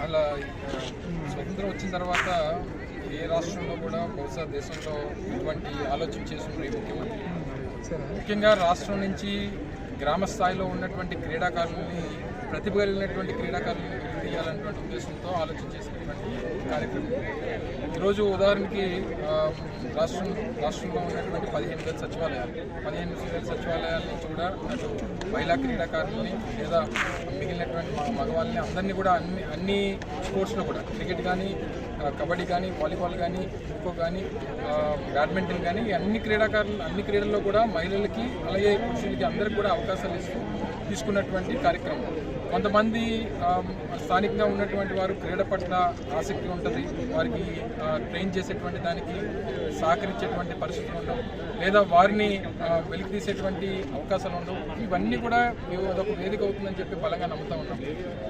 అలా ఆ, స్వతంత్రం వచ్చిన తర్వాత ఏ రాష్ట్రంలో కూడా బహుశా దేశంలో ఇటువంటి ఆలోచన చేస్తున్నారు ఈ ముఖ్యమంత్రి. ముఖ్యంగా రాష్ట్రం నుంచి గ్రామ స్థాయిలో ఉన్నటువంటి క్రీడాకారులని ప్రతిభ కలిగినటువంటి క్రీడాకారులను తీయాలన్నటువంటి ఉద్దేశంతో ఆలోచన చేసినటువంటి కార్యక్రమం. ఈరోజు ఉదాహరణకి రాష్ట్రం రాష్ట్రంలో ఉన్నటువంటి పదిహేను వేల సచివాలయాలు. పదిహేను వేల సచివాలయాల నుంచి కూడా అటు మహిళా క్రీడాకారులని లేదా మిగిలినటువంటి మా మగవాళ్ళని అందరినీ కూడా అన్ని అన్ని స్పోర్ట్స్లో కూడా క్రికెట్ కానీ కబడ్డీ కానీ వాలీబాల్ కానీ ఖోఖో కానీ బ్యాడ్మింటన్ కానీ అన్ని క్రీడాకారులు అన్ని క్రీడల్లో కూడా మహిళలకి అలాగే పురుషులకి అందరికి కూడా అవకాశాలు ఇస్తూ తీసుకున్నటువంటి కార్యక్రమం. కొంతమంది ఆ, స్థానికంగా ఉన్నటువంటి వారు క్రీడ పట్ల ఆసక్తి ఉంటుంది. వారికి ట్రైన్ చేసేటువంటి దానికి సహకరించేటువంటి పరిస్థితులు ఉండవు. లేదా వారిని వెలికి తీసేటువంటి అవకాశాలు ఉండవు. ఇవన్నీ కూడా మేము అదొక వేదిక అవుతుందని చెప్పి బలంగా నమ్ముతా ఉన్నాం.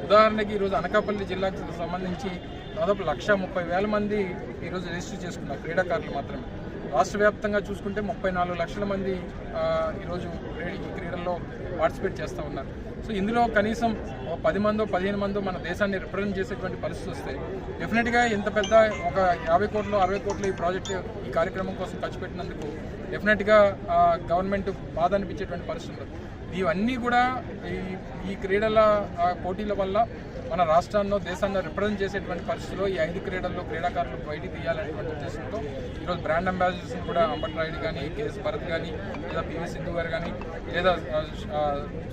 ఉదాహరణకి ఈరోజు అనకాపల్లి జిల్లాకు సంబంధించి దాదాపు లక్ష ముప్పై వేల మంది ఈరోజు రిజిస్టర్ చేసుకున్నారు క్రీడాకారులు మాత్రమే. రాష్ట్ర వ్యాప్తంగా చూసుకుంటే ముప్పై నాలుగు లక్షల మంది ఈరోజు క్రీ- పార్టిసిపేట్ చేస్తూ ఉన్నారు. సో ఇందులో కనీసం ఒక పది మందో పదిహేను మందో మన దేశాన్ని రిప్రజెంట్ చేసేటువంటి పరిస్థితి వస్తే డెఫినెట్గా ఇంత పెద్ద ఒక యాభై కోట్లు అరవై కోట్లు ఈ ప్రాజెక్ట్ ఈ కార్యక్రమం కోసం ఖర్చు పెట్టినందుకు డెఫినెట్గా గవర్నమెంట్ బాధ అనిపించేటువంటి పరిస్థితులు ఇవన్నీ కూడా ఈ ఈ క్రీడల పోటీల వల్ల మన రాష్ట్రాల్లో దేశాన్ని రిప్రజెంట్ చేసేటువంటి పరిస్థితిలో ఈ ఐదు క్రీడల్లో క్రీడాకారులు బయటికి తీయాలనేటువంటి ఉద్దేశంతో ఈరోజు బ్రాండ్ అంబాసిడర్స్ కూడా అంబట్ రాయుడు కానీ కేఎస్ భరత్ కానీ లేదా పివి సింధు గారు కానీ లేదా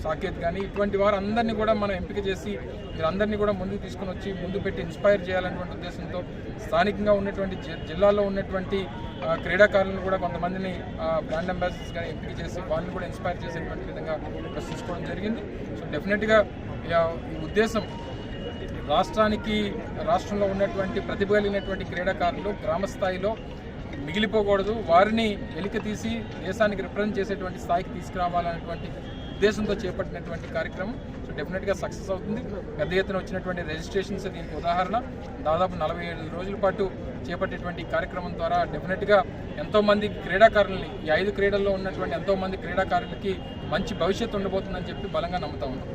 సాకేత్ కానీ ఇటువంటి వారు అందరినీ కూడా మనం ఎంపిక చేసి వీరందరినీ కూడా ముందుకు తీసుకొని వచ్చి ముందు పెట్టి ఇన్స్పైర్ చేయాలనేటువంటి ఉద్దేశంతో స్థానికంగా ఉన్నటువంటి జి- జిల్లాలో ఉన్నటువంటి క్రీడాకారులను కూడా కొంతమందిని బ్రాండ్ అంబాసిడర్స్ కానీ ఎంపిక చేసి వాళ్ళని కూడా ఇన్స్పైర్ చేసేటువంటి విధంగా ప్రశ్నించుకోవడం జరిగింది. సో డెఫినెట్గా ఈ ఉద్దేశం రాష్ట్రానికి రాష్ట్రంలో ఉన్నటువంటి ప్రతిభ కలిగినటువంటి క్రీడాకారులు గ్రామస్థాయిలో మిగిలిపోకూడదు. వారిని వెలికి తీసి దేశానికి రిప్రజెంట్ చేసేటువంటి స్థాయికి తీసుకురావాలనేటువంటి ఉద్దేశంతో చేపట్టినటువంటి కార్యక్రమం. సో డెఫినెట్గా సక్సెస్ అవుతుంది. పెద్ద ఎత్తున వచ్చినటువంటి రిజిస్ట్రేషన్స్ దీనికి ఉదాహరణ. దాదాపు నలభై ఏడు రోజుల పాటు చేపట్టేటువంటి కార్యక్రమం ద్వారా డెఫినెట్గా ఎంతోమంది క్రీడాకారులని ఈ ఐదు క్రీడల్లో ఉన్నటువంటి ఎంతోమంది క్రీడాకారులకి మంచి భవిష్యత్తు ఉండబోతుందని చెప్పి బలంగా నమ్ముతా ఉన్నాం.